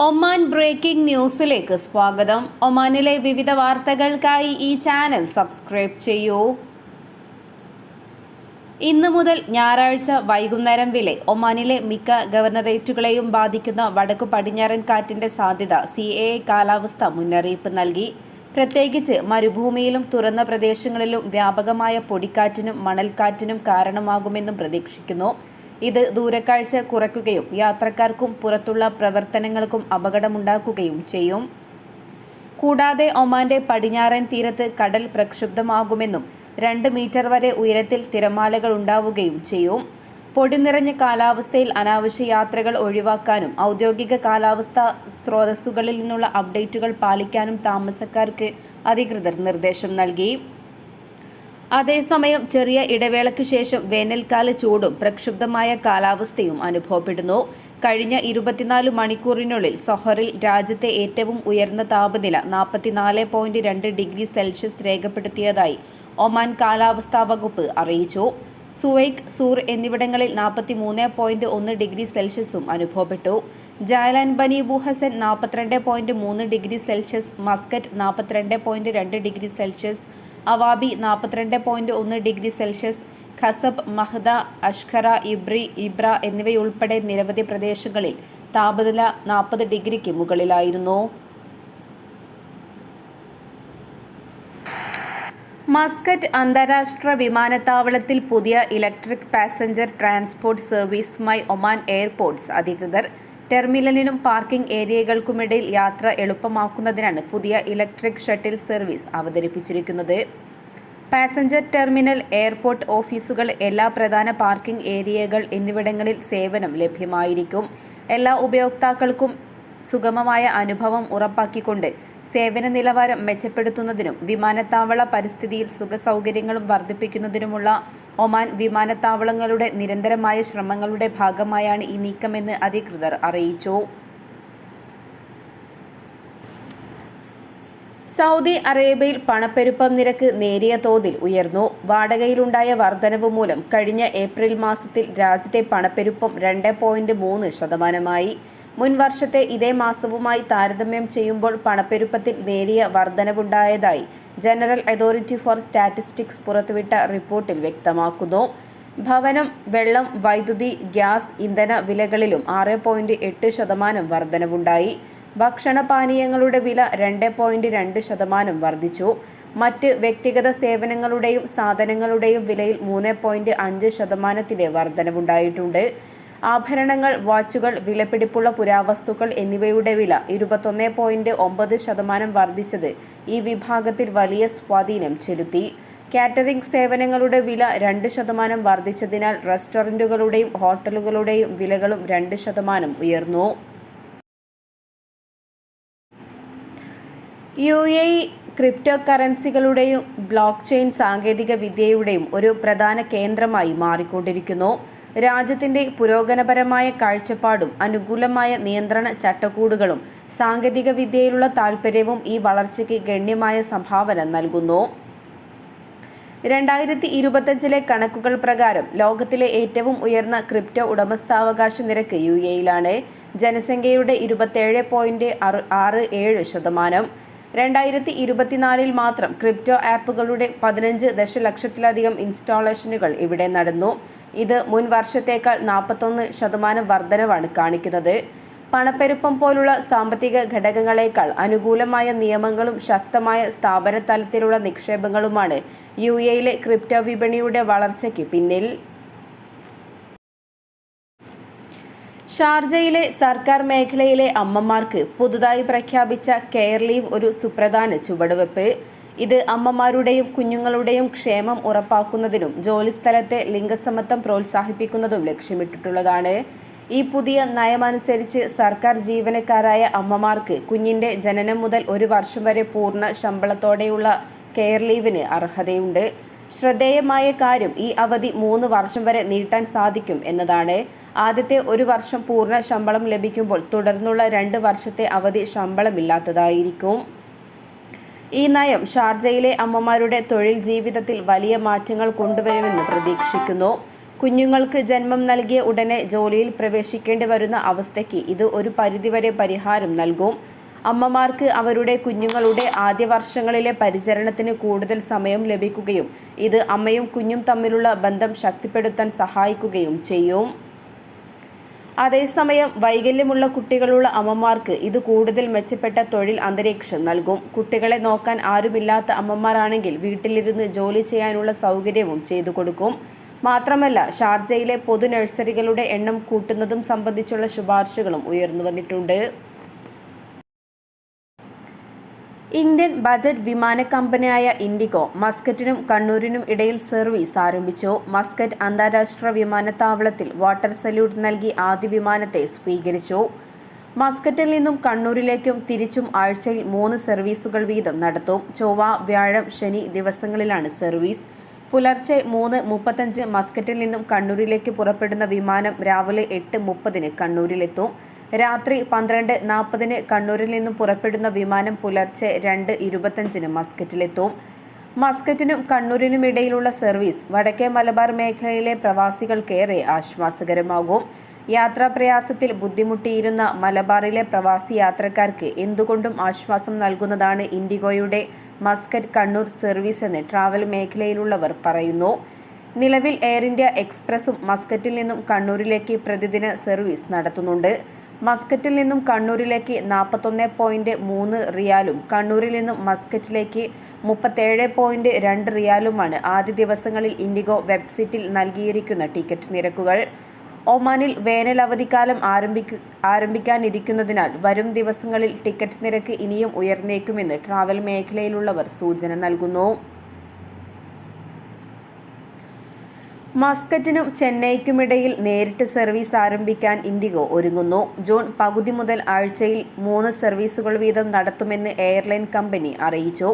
Oman breaking ന്യൂസിലേക്ക് സ്വാഗതം. ഒമാനിലെ വിവിധ വാർത്തകൾക്കായി ഈ ചാനൽ സബ്സ്ക്രൈബ് ചെയ്യൂ. ഇന്നു മുതൽ ഞായറാഴ്ച വൈകുന്നേരം വിലെ ഒമാനിലെ മിക്ക ഗവർണറേറ്റുകളെയും ബാധിക്കുന്ന വടക്കു പടിഞ്ഞാറൻ കാറ്റിന്റെ സാധ്യത സി എ കാലാവസ്ഥ മുന്നറിയിപ്പ് നൽകി. പ്രത്യേകിച്ച് മരുഭൂമിയിലും തുറന്ന പ്രദേശങ്ങളിലും വ്യാപകമായ പൊടിക്കാറ്റിനും മണൽക്കാറ്റിനും കാരണമാകുമെന്നും പ്രതീക്ഷിക്കുന്നു. ഇത് ദൂരക്കാഴ്ച കുറയ്ക്കുകയും യാത്രക്കാർക്കും പുറത്തുള്ള പ്രവർത്തനങ്ങൾക്കും അപകടമുണ്ടാക്കുകയും ചെയ്യും. കൂടാതെ ഒമാന്റെ പടിഞ്ഞാറൻ തീരത്ത് കടൽ പ്രക്ഷുബ്ധമാകുമെന്നും രണ്ട് മീറ്റർ വരെ ഉയരത്തിൽ തിരമാലകൾ ഉണ്ടാവുകയും ചെയ്യും. പൊടി നിറഞ്ഞ കാലാവസ്ഥയിൽ അനാവശ്യ യാത്രകൾ ഒഴിവാക്കാനും ഔദ്യോഗിക കാലാവസ്ഥാ സ്രോതസ്സുകളിൽ നിന്നുള്ള അപ്ഡേറ്റുകൾ പാലിക്കാനും താമസക്കാർക്ക് അധികൃതർ നിർദ്ദേശം നൽകി. അതേസമയം ചെറിയ ഇടവേളയ്ക്കു ശേഷം വേനൽക്കാല ചൂടും പ്രക്ഷുബ്ധമായ കാലാവസ്ഥയും അനുഭവപ്പെടുന്നു. കഴിഞ്ഞ ഇരുപത്തിനാല് മണിക്കൂറിനുള്ളിൽ സൊഹറിൽ രാജ്യത്തെ ഏറ്റവും ഉയർന്ന താപനില നാൽപ്പത്തിനാല് പോയിന്റ് രണ്ട് ഡിഗ്രി സെൽഷ്യസ് രേഖപ്പെടുത്തിയതായി ഒമാൻ കാലാവസ്ഥാ വകുപ്പ് അറിയിച്ചു. സുവൈക് സൂർ എന്നിവിടങ്ങളിൽ നാൽപ്പത്തി മൂന്ന് പോയിന്റ് ഒന്ന് ഡിഗ്രി സെൽഷ്യസും അനുഭവപ്പെട്ടു. ജാലാൻ ബനി ബുഹസൻ നാൽപ്പത്തിരണ്ട് പോയിന്റ് മൂന്ന് ഡിഗ്രി സെൽഷ്യസ് മസ്കറ്റ് നാൽപ്പത്തിരണ്ട് പോയിന്റ് രണ്ട് ഡിഗ്രി സെൽഷ്യസ് അവാബി നാൽപ്പത്തിരണ്ട് പോയിന്റ് ഒന്ന് degree Celsius Khasab Mahda Ashkhara Ibri Ibra എന്നിവയുൾപ്പെടെ നിരവധി പ്രദേശങ്ങളിൽ താപനില നാൽപ്പത് ഡിഗ്രിക്ക് മുകളിലായിരുന്നു. മസ്കറ്റ് അന്താരാഷ്ട്ര വിമാനത്താവളത്തിൽ പുതിയ ഇലക്ട്രിക് പാസഞ്ചർ ട്രാൻസ്പോർട്ട് സർവീസുമായി ഒമാൻ എയർപോർട്ട്സ് അധികൃതർ ടെർമിനലിനും പാർക്കിംഗ് ഏരിയകൾക്കുമിടയിൽ യാത്ര എളുപ്പമാക്കുന്നതിനാണ് പുതിയ ഇലക്ട്രിക് ഷട്ടിൽ സർവീസ് അവതരിപ്പിച്ചിരിക്കുന്നത്. പാസഞ്ചർ ടെർമിനൽ എയർപോർട്ട് ഓഫീസുകൾ എല്ലാ പ്രധാന പാർക്കിംഗ് ഏരിയകൾ എന്നിവിടങ്ങളിൽ സേവനം ലഭ്യമായിരിക്കും. എല്ലാ ഉപയോക്താക്കൾക്കും സുഗമമായ അനുഭവം ഉറപ്പാക്കിക്കൊണ്ട് സേവന നിലവാരം മെച്ചപ്പെടുത്തുന്നതിനും വിമാനത്താവള പരിസ്ഥിതിയിൽ സുഖസൗകര്യങ്ങളും വർദ്ധിപ്പിക്കുന്നതിനുമുള്ള ഒമാൻ വിമാനത്താവളങ്ങളുടെ നിരന്തരമായ ശ്രമങ്ങളുടെ ഭാഗമായാണ് ഈ നീക്കമെന്ന് അധികൃതർ അറിയിച്ചു. സൗദി അറേബ്യയിൽ പണപ്പെരുപ്പം നിരക്ക് നേരിയ തോതിൽ ഉയർന്നു. വാടകയിലുണ്ടായ വർധനവ് മൂലം കഴിഞ്ഞ ഏപ്രിൽ മാസത്തിൽ രാജ്യത്തെ പണപ്പെരുപ്പം രണ്ട് പോയിന്റ് മൂന്ന് ശതമാനമായി. മുൻ വർഷത്തെ ഇതേ മാസവുമായി താരതമ്യം ചെയ്യുമ്പോൾ പണപ്പെരുപ്പത്തിൽ നേരിയ വർധനവുണ്ടായതായി ജനറൽ അതോറിറ്റി ഫോർ സ്റ്റാറ്റിസ്റ്റിക്സ് പുറത്തുവിട്ട റിപ്പോർട്ടിൽ വ്യക്തമാക്കുന്നു. ഭവനം വെള്ളം വൈദ്യുതി ഗ്യാസ് ഇന്ധന വിലകളിലും ആറ് പോയിന്റ് എട്ട് ശതമാനം വർധനവുണ്ടായി. ഭക്ഷണപാനീയങ്ങളുടെ വില രണ്ട് പോയിന്റ് രണ്ട് ശതമാനം വർദ്ധിച്ചു മറ്റ് വ്യക്തിഗത സേവനങ്ങളുടെയും സാധനങ്ങളുടെയും വിലയിൽ മൂന്ന് പോയിന്റ് അഞ്ച് ശതമാനത്തിന്റെ വർധനവുണ്ടായിട്ടുണ്ട്. ആഭരണങ്ങൾ വാച്ചുകൾ വിലപിടിപ്പുള്ള പുരാവസ്തുക്കൾ എന്നിവയുടെ വില ഇരുപത്തൊന്ന് പോയിന്റ് ഒമ്പത് ശതമാനം വർദ്ധിച്ചത് ഈ വിഭാഗത്തിൽ വലിയ സ്വാധീനം ചെലുത്തി. കാറ്ററിംഗ് സേവനങ്ങളുടെ വില രണ്ട് ശതമാനം വർദ്ധിച്ചതിനാൽ റെസ്റ്റോറന്റുകളുടെയും ഹോട്ടലുകളുടെയും വിലകളും രണ്ട് ശതമാനം ഉയർന്നു. യു എ ക്രിപ്റ്റോ കറൻസികളുടെയും ബ്ലോക്ക് ചെയിൻ സാങ്കേതിക വിദ്യയുടെയും ഒരു പ്രധാന കേന്ദ്രമായി മാറിക്കൊണ്ടിരിക്കുന്നു. രാജ്യത്തിന്റെ പുരോഗമനപരമായ കാഴ്ചപ്പാടും അനുകൂലമായ നിയന്ത്രണ ചട്ടക്കൂടുകളും സാങ്കേതിക വിദ്യയിലുള്ള താൽപ്പര്യവും ഈ വളർച്ചയ്ക്ക് ഗണ്യമായ സംഭാവന നൽകുന്നു. രണ്ടായിരത്തി ഇരുപത്തഞ്ചിലെ കണക്കുകൾ പ്രകാരം ലോകത്തിലെ ഏറ്റവും ഉയർന്ന ക്രിപ്റ്റോ ഉടമസ്ഥാവകാശ നിരക്ക് യു എയിലാണ് ജനസംഖ്യയുടെ ഇരുപത്തേഴ് പോയിന്റ് ആറ് ഏഴ് ശതമാനം. രണ്ടായിരത്തി ഇരുപത്തിനാലിൽ മാത്രം ക്രിപ്റ്റോ ആപ്പുകളുടെ പതിനഞ്ച് ദശലക്ഷത്തിലധികം ഇൻസ്റ്റാളേഷനുകൾ ഇവിടെ നടന്നു. ഇത് മുൻ വർഷത്തേക്കാൾ നാൽപ്പത്തൊന്ന് ശതമാനം വർധനവാണ് കാണിക്കുന്നത്. പണപ്പെരുപ്പം പോലുള്ള സാമ്പത്തിക ഘടകങ്ങളേക്കാൾ അനുകൂലമായ നിയമങ്ങളും ശക്തമായ സ്ഥാപന തലത്തിലുള്ള നിക്ഷേപങ്ങളുമാണ് യു എയിലെ ക്രിപ്റ്റോ വിപണിയുടെ വളർച്ചയ്ക്ക് പിന്നിൽ. ഷാർജയിലെ സർക്കാർ മേഖലയിലെ അമ്മമാർക്ക് പുതുതായി പ്രഖ്യാപിച്ച കെയർ ലീവ് ഒരു സുപ്രധാന ചുവടുവെപ്പ്. ഇത് അമ്മമാരുടെയും കുഞ്ഞുങ്ങളുടെയും ക്ഷേമം ഉറപ്പാക്കുന്നതിനും ജോലിസ്ഥലത്തെ ലിംഗസമത്വം പ്രോത്സാഹിപ്പിക്കുന്നതും ലക്ഷ്യമിട്ടിട്ടുള്ളതാണ്. ഈ പുതിയ നയമനുസരിച്ച് സർക്കാർ ജീവനക്കാരായ അമ്മമാർക്ക് കുഞ്ഞിന്റെ ജനനം മുതൽ ഒരു വർഷം വരെ പൂർണ ശമ്പളത്തോടെയുള്ള കെയർ ലീവിന് അർഹതയുണ്ട്. ശ്രദ്ധേയമായ കാര്യം ഈ അവധി മൂന്ന് വർഷം വരെ നീട്ടാൻ സാധിക്കും എന്നതാണ്. ആദ്യത്തെ ഒരു വർഷം പൂർണ ശമ്പളം ലഭിക്കുമ്പോൾ തുടർന്നുള്ള രണ്ട് വർഷത്തെ അവധി ശമ്പളമില്ലാത്തതായിരിക്കും. ഈ നയം ഷാർജയിലെ അമ്മമാരുടെ തൊഴിൽ ജീവിതത്തിൽ വലിയ മാറ്റങ്ങൾ കൊണ്ടുവരുമെന്ന് പ്രതീക്ഷിക്കുന്നു. കുഞ്ഞുങ്ങൾക്ക് ജന്മം നൽകിയ ഉടനെ ജോലിയിൽ പ്രവേശിക്കേണ്ടി വരുന്ന അവസ്ഥയ്ക്ക് ഇത് ഒരു പരിധിവരെ പരിഹാരം നൽകും. അമ്മമാർക്ക് അവരുടെ കുഞ്ഞുങ്ങളുടെ ആദ്യ വർഷങ്ങളിലെ പരിചരണത്തിന് കൂടുതൽ സമയം ലഭിക്കുകയും ഇത് അമ്മയും കുഞ്ഞും തമ്മിലുള്ള ബന്ധം ശക്തിപ്പെടുത്താൻ സഹായിക്കുകയും ചെയ്യും. അതേസമയം വൈകല്യമുള്ള കുട്ടികളുള്ള അമ്മമാർക്ക് ഇത് കൂടുതൽ മെച്ചപ്പെട്ട തൊഴിൽ അന്തരീക്ഷം നൽകും. കുട്ടികളെ നോക്കാൻ ആരുമില്ലാത്ത അമ്മമാരാണെങ്കിൽ വീട്ടിലിരുന്ന് ജോലി ചെയ്യാനുള്ള സൗകര്യവും ചെയ്തു കൊടുക്കും. മാത്രമല്ല ഷാർജയിലെ പൊതു നഴ്സറികളുടെ എണ്ണം കൂട്ടുന്നതും സംബന്ധിച്ചുള്ള ശുപാർശകളും ഉയർന്നു വന്നിട്ടുണ്ട്. ഇന്ത്യൻ ബജറ്റ് വിമാന കമ്പനിയായ ഇൻഡിഗോ മസ്കറ്റിനും കണ്ണൂരിനും ഇടയിൽ സർവീസ് ആരംഭിച്ചു. മസ്കറ്റ് അന്താരാഷ്ട്ര വിമാനത്താവളത്തിൽ വാട്ടർ സല്യൂട്ട് നൽകി ആദ്യ വിമാനത്തെ സ്വീകരിച്ചു. മസ്കറ്റിൽ നിന്നും കണ്ണൂരിലേക്കും തിരിച്ചും ആഴ്ചയിൽ മൂന്ന് സർവീസുകൾ വീതം നടത്തും. ചൊവ്വ വ്യാഴം ശനി ദിവസങ്ങളിലാണ് സർവീസ്. പുലർച്ചെ മൂന്ന് മുപ്പത്തഞ്ച് മസ്കറ്റിൽ നിന്നും കണ്ണൂരിലേക്ക് പുറപ്പെടുന്ന വിമാനം രാവിലെ എട്ട് മുപ്പതിന് കണ്ണൂരിലെത്തും. രാത്രി പന്ത്രണ്ട് നാൽപ്പതിന് കണ്ണൂരിൽ നിന്നും പുറപ്പെടുന്ന വിമാനം പുലർച്ചെ രണ്ട് ഇരുപത്തഞ്ചിന് മസ്കറ്റിലെത്തും. മസ്കറ്റിനും കണ്ണൂരിനും ഇടയിലുള്ള സർവീസ് വടക്കേ മലബാർ മേഖലയിലെ പ്രവാസികൾക്കേറെ ആശ്വാസകരമാകും. യാത്രാപ്രയാസത്തിൽ ബുദ്ധിമുട്ടിയിരുന്ന മലബാറിലെ പ്രവാസി യാത്രക്കാർക്ക് എന്തുകൊണ്ടും ആശ്വാസം നൽകുന്നതാണ് ഇൻഡിഗോയുടെ മസ്കറ്റ് കണ്ണൂർ സർവീസ് എന്ന് ട്രാവൽ മേഖലയിലുള്ളവർ പറയുന്നു. നിലവിൽ എയർ ഇന്ത്യ എക്സ്പ്രസും മസ്കറ്റിൽ നിന്നും കണ്ണൂരിലേക്ക് പ്രതിദിന സർവീസ് നടത്തുന്നുണ്ട്. മസ്കറ്റിൽ നിന്നും കണ്ണൂരിലേക്ക് നാൽപ്പത്തൊന്ന് പോയിന്റ് മൂന്ന് റിയാലും കണ്ണൂരിൽ നിന്നും മസ്കറ്റിലേക്ക് മുപ്പത്തേഴ് പോയിന്റ് രണ്ട് റിയാലുമാണ് ആദ്യ ദിവസങ്ങളിൽ ഇൻഡിഗോ വെബ്സൈറ്റിൽ നൽകിയിരിക്കുന്ന ടിക്കറ്റ് നിരക്കുകൾ. ഒമാനിൽ വേനൽ അവധിക്കാലം ആരംഭിക്കു ആരംഭിക്കാനിരിക്കുന്നതിനാൽ വരും ദിവസങ്ങളിൽ ടിക്കറ്റ് നിരക്ക് ഇനിയും ഉയർന്നേക്കുമെന്ന് ട്രാവൽ മേഖലയിലുള്ളവർ സൂചന നൽകുന്നു. മസ്കറ്റിനും ചെന്നൈക്കുമിടയിൽ നേരിട്ട് സർവീസ് ആരംഭിക്കാൻ ഇൻഡിഗോ ഒരുങ്ങുന്നു. ജൂൺ പകുതി മുതൽ ആഴ്ചയിൽ മൂന്ന് സർവീസുകൾ വീതം നടത്തുമെന്ന് എയർലൈൻ കമ്പനി അറിയിച്ചു.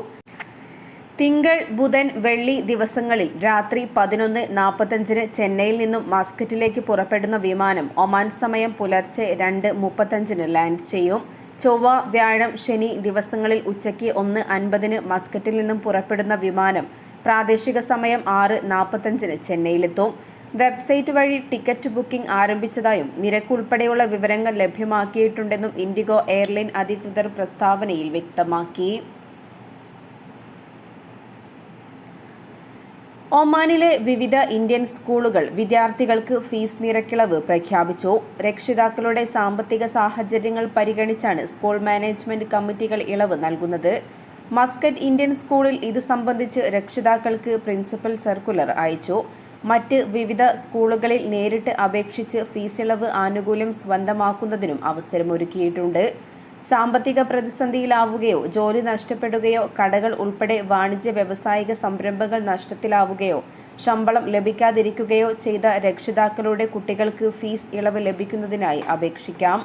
തിങ്കൾ ബുധൻ വെള്ളി ദിവസങ്ങളിൽ രാത്രി പതിനൊന്ന് നാൽപ്പത്തഞ്ചിന് ചെന്നൈയിൽ നിന്നും മസ്കറ്റിലേക്ക് പുറപ്പെടുന്ന വിമാനം ഒമാൻ സമയം പുലർച്ചെ രണ്ട് മുപ്പത്തഞ്ചിന് ലാൻഡ് ചെയ്യും. ചൊവ്വ വ്യാഴം ശനി ദിവസങ്ങളിൽ ഉച്ചയ്ക്ക് ഒന്ന് അൻപതിന് മസ്കറ്റിൽ നിന്നും പുറപ്പെടുന്ന വിമാനം പ്രാദേശിക സമയം ആറ് നാൽപ്പത്തഞ്ചിന് ചെന്നൈയിലെത്തും. വെബ്സൈറ്റ് വഴി ടിക്കറ്റ് ബുക്കിംഗ് ആരംഭിച്ചതായും നിരക്ക് ഉൾപ്പെടെയുള്ള വിവരങ്ങൾ ലഭ്യമാക്കിയിട്ടുണ്ടെന്നും ഇൻഡിഗോ എയർലൈൻ അധികൃതർ പ്രസ്താവനയിൽ വ്യക്തമാക്കി. ഒമാനിലെ വിവിധ ഇന്ത്യൻ സ്കൂളുകൾ വിദ്യാർത്ഥികൾക്ക് ഫീസ് നിരക്കിളവ് പ്രഖ്യാപിച്ചു. രക്ഷിതാക്കളുടെ സാമ്പത്തിക സാഹചര്യങ്ങൾ പരിഗണിച്ചാണ് സ്കൂൾ മാനേജ്മെന്റ് കമ്മിറ്റികൾ ഇളവ് നൽകുന്നത്. മസ്കറ്റ് ഇന്ത്യൻ സ്കൂളിൽ ഇത് സംബന്ധിച്ച് രക്ഷിതാക്കൾക്ക് പ്രിൻസിപ്പൽ സർക്കുലർ അയച്ചു. മറ്റ് വിവിധ സ്കൂളുകളിൽ നേരിട്ട് അപേക്ഷിച്ച് ഫീസിളവ് ആനുകൂല്യം സ്വന്തമാക്കുന്നതിനും അവസരമൊരുക്കിയിട്ടുണ്ട്. സാമ്പത്തിക പ്രതിസന്ധിയിലാവുകയോ ജോലി നഷ്ടപ്പെടുകയോ കടകൾ ഉൾപ്പെടെ വാണിജ്യ വ്യവസായിക സംരംഭങ്ങൾ നഷ്ടത്തിലാവുകയോ ശമ്പളം ലഭിക്കാതിരിക്കുകയോ ചെയ്ത രക്ഷിതാക്കളുടെ കുട്ടികൾക്ക് ഫീസ് ഇളവ് ലഭിക്കുന്നതിനായി അപേക്ഷിക്കാം.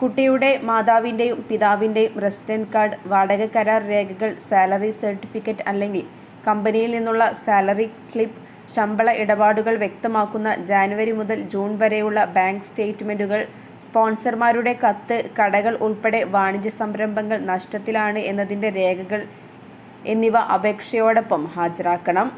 കുട്ടിയുടെ മാതാവിന്റെയും പിതാവിന്റെയും റെസിഡന്റ് കാർഡ് വാടക കരാർ രേഖകൾ സാലറി സർട്ടിഫിക്കറ്റ് അല്ലെങ്കിൽ കമ്പനിയിൽ നിന്നുള്ള സാലറി സ്ലിപ്പ് ശമ്പള ഇടപാടുകൾ വ്യക്തമാക്കുന്ന ജാനുവരി മുതൽ ജൂൺ വരെയുള്ള ബാങ്ക് സ്റ്റേറ്റ്മെന്റുകൾ സ്പോൺസർമാരുടെ കത്ത് കടകൾ ഉൾപ്പെടെ വാണിജ്യ സംരംഭങ്ങൾ നഷ്ടത്തിലാണ് എന്നതിന്റെ രേഖകൾ എന്നിവ അപേക്ഷയോടൊപ്പം ഹാജരാക്കണം.